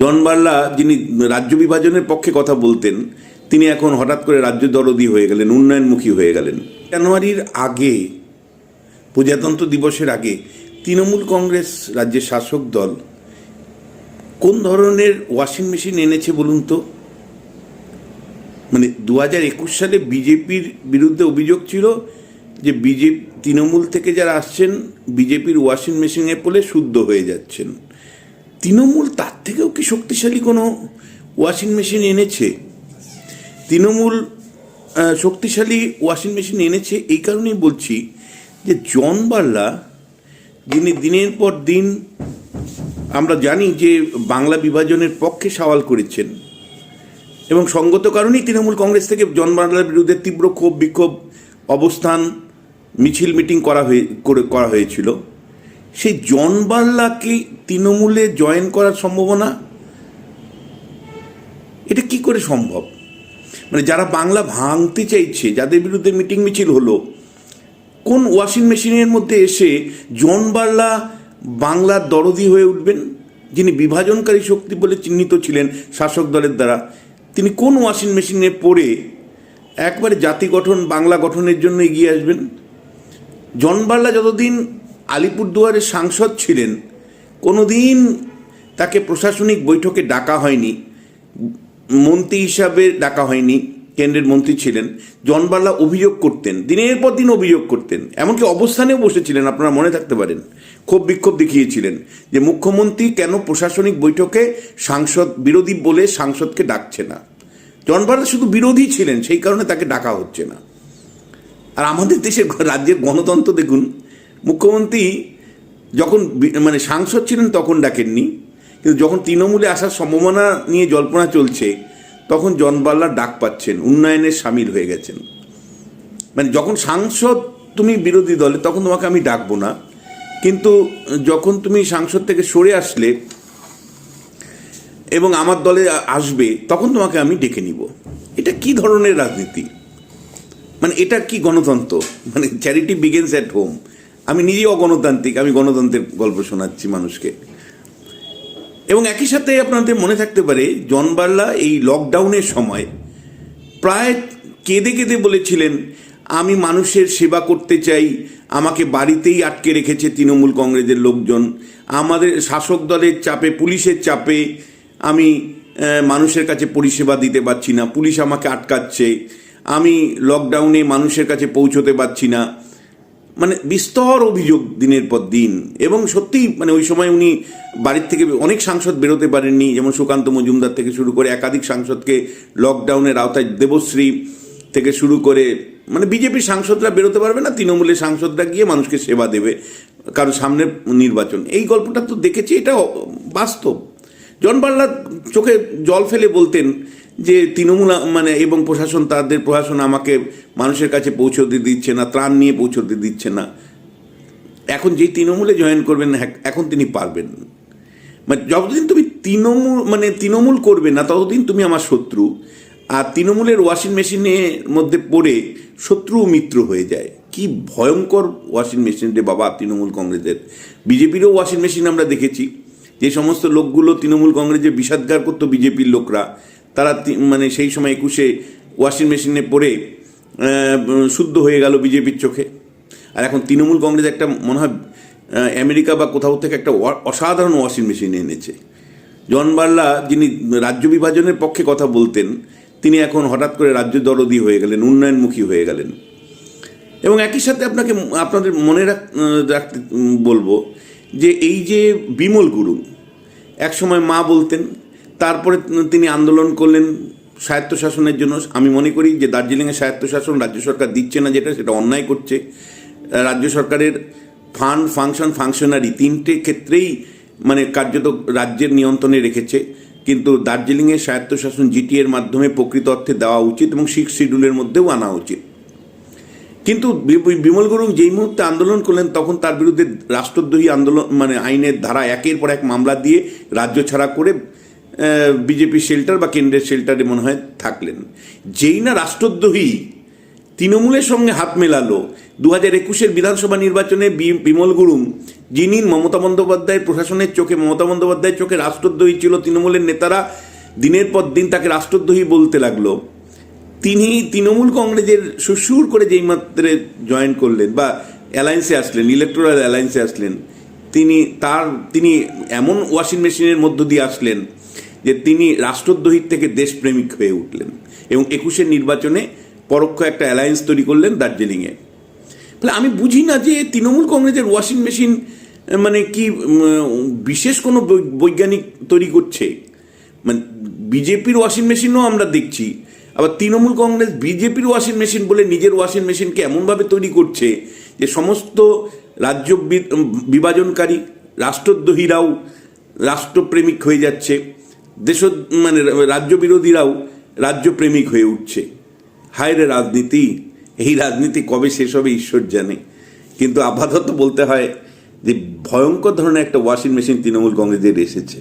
জন বার্লা যিনি রাজ্য বিভাজনের পক্ষে কথা বলতেন, তিনি এখন হঠাৎ করে রাজ্য দরদি হয়ে গেলেন, উন্নয়নমুখী হয়ে গেলেন। জানুয়ারির আগে, প্রজাতন্ত্র দিবসের আগে তৃণমূল কংগ্রেস রাজ্যের শাসক দল কোন ধরনের ওয়াশিং মেশিন এনেছে বলুন তো? মানে দু একুশ সালে বিজেপির বিরুদ্ধে অভিযোগ ছিল যে বিজেপি, তৃণমূল থেকে যারা আসছেন, বিজেপির ওয়াশিং মেশিনে পড়লে শুদ্ধ হয়ে যাচ্ছেন। তৃণমূল তার থেকেও কি শক্তিশালী কোনো ওয়াশিং মেশিন এনেছে? তৃণমূল শক্তিশালী ওয়াশিং মেশিন এনেছে এই কারণেই বলছি যে জন বার্লা, যিনি দিনের পর দিন আমরা জানি যে বাংলা বিভাজনের পক্ষে সওয়াল করেছেন এবং সঙ্গত কারণেই তৃণমূল কংগ্রেস থেকে জন বাংলার বিরুদ্ধে তীব্র ক্ষোভ, বিক্ষোভ, অবস্থান, মিছিল, মিটিং করা হয়ে, করে, করা হয়েছিল। সেই জন বার্লাকে তৃণমূলে জয়েন করার সম্ভাবনা? এটা কি করে সম্ভব? মানে যারা বাংলা ভাঙতে চাইছে, যাদের বিরুদ্ধে মিটিং মিছিল হলো, কোন ওয়াশিং মেশিনের মধ্যে এসে জন বার্লা বাংলার দরদি হয়ে উঠবেন? যিনি বিভাজনকারী শক্তি বলে চিহ্নিত ছিলেন শাসক দলের দ্বারা, তিনি কোন ওয়াশিং মেশিনে পড়ে একবারে জাতি গঠন, বাংলা গঠনের জন্য এগিয়ে আসবেন? জন বার্লা যতদিন আলিপুরদুয়ারের সাংসদ ছিলেন, কোনোদিন তাকে প্রশাসনিক বৈঠকে ডাকা হয়নি, মন্ত্রী হিসাবে ডাকা হয়নি, কেন্দ্রের মন্ত্রী ছিলেন জনবার্লা অভিযোগ করতেন, দিনের পর দিন অভিযোগ করতেন, এমনকি অবস্থানেও বসেছিলেন, আপনারা মনে থাকতে পারেন, ক্ষোভ বিক্ষোভ দেখিয়েছিলেন যে মুখ্যমন্ত্রী কেন প্রশাসনিক বৈঠকে সাংসদ বিরোধী বলে সাংসদকে ডাকছে না। জনবার্লা শুধু বিরোধী ছিলেন, সেই কারণে তাকে ডাকা হচ্ছে না। আর আমাদের দেশের রাজ্যের গণতন্ত্র দেখুন মুখ্যমন্ত্রী যখন মানে সাংসদ ছিলেন তখন ডাকেননি, কিন্তু যখন তৃণমূলে আসার সম্ভাবনা নিয়ে জল্পনা চলছে, তখন জনবাল্লার ডাক পাচ্ছেন, উন্নয়নের সামিল হয়ে গেছেন। মানে যখন সাংসদ তুমি বিরোধী দলে, তখন তোমাকে আমি ডাকবো না, কিন্তু যখন তুমি সাংসদ থেকে সরে আসলে এবং আমার দলে আসবে, তখন তোমাকে আমি ডেকে নিব। এটা কি ধরনের রাজনীতি? মানে এটা কি গণতন্ত্র? মানে চ্যারিটি বিগেন্স অ্যাট হোম আমি নিজেই গণতান্ত্রিক, আমি গণতন্ত্রের গল্প শোনাচ্ছি মানুষকে। এবং একই সাথে আপনাদের মনে থাকতে পারে, জন বার্লা এই লকডাউনের সময় প্রায় কেঁদে কেঁদে বলেছিলেন, আমি মানুষের সেবা করতে চাই, আমাকে বাড়িতেই আটকে রেখেছে তৃণমূল কংগ্রেসের লোকজন। আমাদের শাসক দলের চাপে, পুলিশের চাপে আমি মানুষের কাছে পরিষেবা দিতে পারছি না, পুলিশ আমাকে আটকাচ্ছে। আমি লকডাউনে মানুষের কাছে পৌঁছতে পারছি না। মানে বিস্তর অভিযোগ দিনের পর দিন। এবং সত্যিই মানে ওই সময় উনি বাড়ির থেকে অনেক সাংসদ বেরোতে পারেননি, যেমন সুকান্ত মজুমদার থেকে শুরু করে একাধিক সাংসদকে লকডাউনের আওতায় দেবশ্রী থেকে শুরু করে মানে বিজেপির সাংসদরা বেরোতে পারবে না, তৃণমূলের সাংসদরা গিয়ে মানুষকে সেবা দেবে কারণ সামনে নির্বাচন। এই গল্পটা তো দেখেছি, এটা বাস্তব। জন চোখে জল ফেলে বলতেন যে তৃণমূল মানে এবং প্রশাসন তাদের প্রশাসন আমাকে মানুষের কাছে পৌঁছতে দিচ্ছে না ত্রাণ নিয়ে পৌঁছতে দিচ্ছে না। এখন যেই তৃণমূলে জয়েন করবেন হ্যাঁ, এখন তিনি পারবেন। মানে যতদিন তুমি তৃণমূল মানে তৃণমূল করবে না ততদিন তুমি আমার শত্রু। আর তৃণমূলের ওয়াশিং মেশিনের মধ্যে পড়ে শত্রু মিত্র হয়ে যায়। কি ভয়ঙ্কর ওয়াশিং মেশিন রে বাবা তৃণমূল কংগ্রেসের। বিজেপিরও ওয়াশিং মেশিন আমরা দেখেছি। যে সমস্ত লোকগুলো তৃণমূল কংগ্রেসে বিষাদগার করতো বিজেপির লোকরা তারা মানে সেই সময় একুশে ওয়াশিং মেশিনে পড়ে শুদ্ধ হয়ে গেল বিজেপির চোখে। আর এখন তৃণমূল কংগ্রেস একটা মনে হয় আমেরিকা বা কোথাও থেকে একটা অসাধারণ ওয়াশিং মেশিন এনেছে। জন বার্লা, যিনি রাজ্য বিভাজনের পক্ষে কথা বলতেন, তিনি এখন হঠাৎ করে রাজ্য দরদি হয়ে গেলেন, উন্নয়নমুখী হয়ে গেলেন। এবং একই সাথে আপনাকে, আপনাদের মনে রাখ- রাখতে বলব যে এই যে বিমল গুরু, একসময় মা বলতেন তারপরে তিনি আন্দোলন করলেন স্বায়ত্তশাসনের জন্য। আমি মনে করি যে দার্জিলিংয়ে স্বায়ত্তশাসন রাজ্য সরকার দিচ্ছে না যেটা, সেটা অন্যায় করছে। রাজ্য সরকারের ফান্ড, ফাংশন, ফাংশনারি তিনটে ক্ষেত্রেই মানে কার্যত রাজ্যের নিয়ন্ত্রণে রেখেছে। কিন্তু দার্জিলিংয়ে স্বায়ত্তশাসন জিটি এর মাধ্যমে প্রকৃত অর্থে দেওয়া উচিত এবং সিক্স শিডিউলের মধ্যেও আনা উচিত। কিন্তু বিমল গুরুং যেই মুহূর্তে আন্দোলন করলেন, তখন তার বিরুদ্ধে রাষ্ট্রদ্রোহী আন্দোলন মানে আইনের ধারা একের পর এক মামলা দিয়ে রাজ্য ছাড়া করে বিজেপি শেল্টার বা কেন্দ্রের শেল্টারে মনে হয় থাকলেন। যেই না রাষ্ট্রদ্রোহী তৃণমূলের সঙ্গে হাত মেলালো দু হাজার একুশের বিধানসভা নির্বাচনে বিমল গুরুং যিনি মমতা বন্দ্যোপাধ্যায়ের প্রশাসনের চোখে, মমতা বন্দ্যোপাধ্যায়ের চোখে রাষ্ট্রদ্রোহী ছিল তৃণমূলের নেতারা, দিনের পর দিন তাকে রাষ্ট্রদ্রোহী বলতে লাগল। তিনি তৃণমূল কংগ্রেসের সুসুর করে যেই মাত্রে জয়েন করলেন বা অ্যালায়েন্সে আসলেন ইলেকট্রাল অ্যালায়েন্সে আসলেন, তিনি তার তিনি এমন ওয়াশিং মেশিনের মধ্য দিয়ে আসলেন যে তিনি রাষ্ট্রদ্রোহীর থেকে দেশপ্রেমিক হয়ে উঠলেন এবং একুশের নির্বাচনে পরোক্ষ একটা অ্যালায়েন্স তৈরি করলেন দার্জিলিংয়ে। ফলে আমি বুঝি না যে তৃণমূল কংগ্রেসের ওয়াশিং মেশিন মানে কি বিশেষ কোনো বৈজ্ঞানিক তৈরি করছে? মানে বিজেপির ওয়াশিং মেশিনও আমরা দেখছি, আবার তৃণমূল কংগ্রেস বিজেপির ওয়াশিং মেশিন বলে নিজের ওয়াশিং মেশিনকে এমনভাবে তৈরি করছে যে সমস্ত রাজ্য বিভাজনকারী, রাষ্ট্রদ্রোহীরাও রাষ্ট্রপ্রেমিক হয়ে যাচ্ছে। দেশ মানে রাজ্য বিরোধীরাও রাজ্যপ্রেমিক হয়ে উঠছে। হায় রাজনীতি, এই রাজনীতি কবে শেষ হবে ঈশ্বর জানে। কিন্তু আপাতত বলতে হয় যে ভয়ঙ্কর ধরনের একটা ওয়াশিং মেশিন তৃণমূল কংগ্রেসের এসেছে।